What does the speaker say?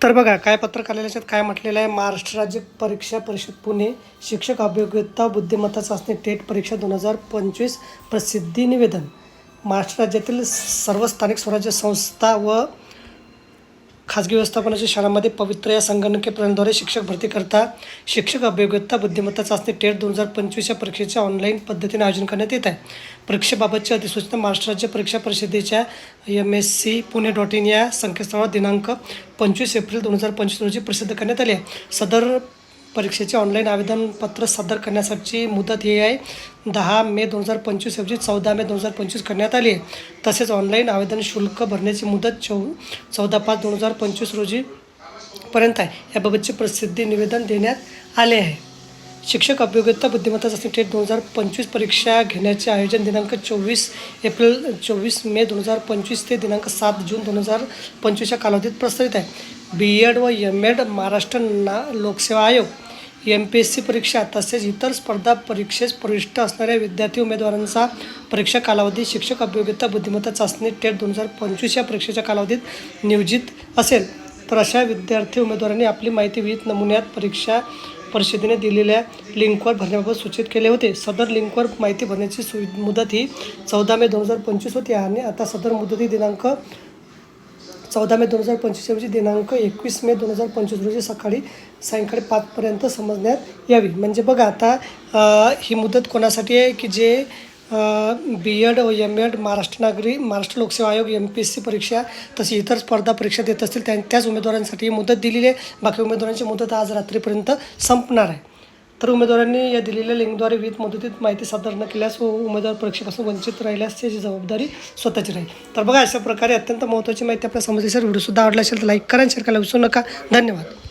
तर बघा काय पत्रक याच्यात काय म्हटलेलं आहे? महाराष्ट्र राज्य परीक्षा परिषद पुणे शिक्षक अभियोग्यता बुद्धिमत्ता चाचणी टेट परीक्षा दोन हजार पंचवीस प्रसिद्धी निवेदन. महाराष्ट्र राज्यातील सर्व स्थानिक स्वराज्य संस्था व खाजगी व्यवस्थापनाच्या शाळांमध्ये पवित्र या संगणकीय प्रणालीद्वारे शिक्षक भरती करता शिक्षक अभियोग्यता बुद्धिमत्ता चाचणी टेट दोन हजार पंचवीस या ऑनलाईन पद्धतीने आयोजन करण्यात येत आहे. परीक्षेबाबतची अधिसूचना महाराष्ट्र राज्य परीक्षा परिषदेच्या M S C Pune dot in या संकेतस्थळावर दिनांक पंचवीस एप्रिल दोन हजार पंचवीस रोजी प्रसिद्ध करण्यात आली आहे. सदर परीक्षेचे ऑनलाईन आवेदनपत्र सादर करण्यासाठी मुदत ही आहे. दहा मे दोन हजार पंचवीस ऐवजी चौदा मे दोन हजार पंचवीस करण्यात आली आहे. तसेच ऑनलाईन आवेदन शुल्क भरण्याची मुदत चौ चौदा पाच दोन हजार पंचवीस रोजी पर्यंत आहे. याबाबतचे प्रसिद्धी निवेदन देण्यात आले आहे. शिक्षक अभियोग्यता बुद्धिमत्ता चाचणी टेट दोन हजार पंचवीस परीक्षा घेण्याचे आयोजन दिनांक चोवीस एप्रिल चोवीस मे दोन हजार पंचवीस ते दिनांक सात जून दोन हजार पंचवीसच्या कालावधीत प्रस्तावित आहे. बी एड व एम एड महाराष्ट्र ना लोकसेवा आयोग एम पी एस सी परीक्षा तसेच इतर स्पर्धा परीक्षेस प्रविष्ट असणाऱ्या विद्यार्थी उमेदवारांचा परीक्षा कालावधी शिक्षक अभियोग्यता बुद्धिमत्ता चाचणी टेट दोन हजार पंचवीस या परीक्षेच्या कालावधीत नियोजित असेल. तर अशा विद्यार्थी उमेदवारांनी आपली माहिती विविध नमुन्यात परीक्षा परिषदेने दिलेल्या लिंकवर भरण्याबाबत सूचित केले होते. सदर लिंकवर माहिती भरण्याची सु मुदत ही चौदा मे दोन हजार पंचवीस होती आणि आता सदर मुदती दिनांक चौदा मे दोन हजार पंचवीस ऐवजी दिनांक एकवीस मे दोन हजार पंचवीस रोजी सकाळी सायंकाळी पाचपर्यंत समजण्यात यावी. म्हणजे बघा आता ही मुदत कोणासाठी आहे की जे बी एड व एम एड महाराष्ट्र नागरी महाराष्ट्र लोकसेवा आयोग एम पी एस सी परीक्षा तशी इतर स्पर्धा परीक्षा देत असतील त्या त्याच उमेदवारांसाठी मुदत दिलेली आहे. बाकी उमेदवारांची मुदत आज रात्रीपर्यंत संपणार आहे. तर उमेदवारांनी या दिलेल्या लिंकद्वारे विविध मुदतीत माहिती सादर न केल्यास व उमेदवार परीक्षेपासून वंचित राहिल्यास त्याची जबाबदारी स्वतःची राहील. तर बघा अशा प्रकारे अत्यंत महत्त्वाची माहिती आपल्या समजली सर व्हिडिओसुद्धा आवडला असेल तर लाईक करा शेअर करायला विसरू नका. धन्यवाद.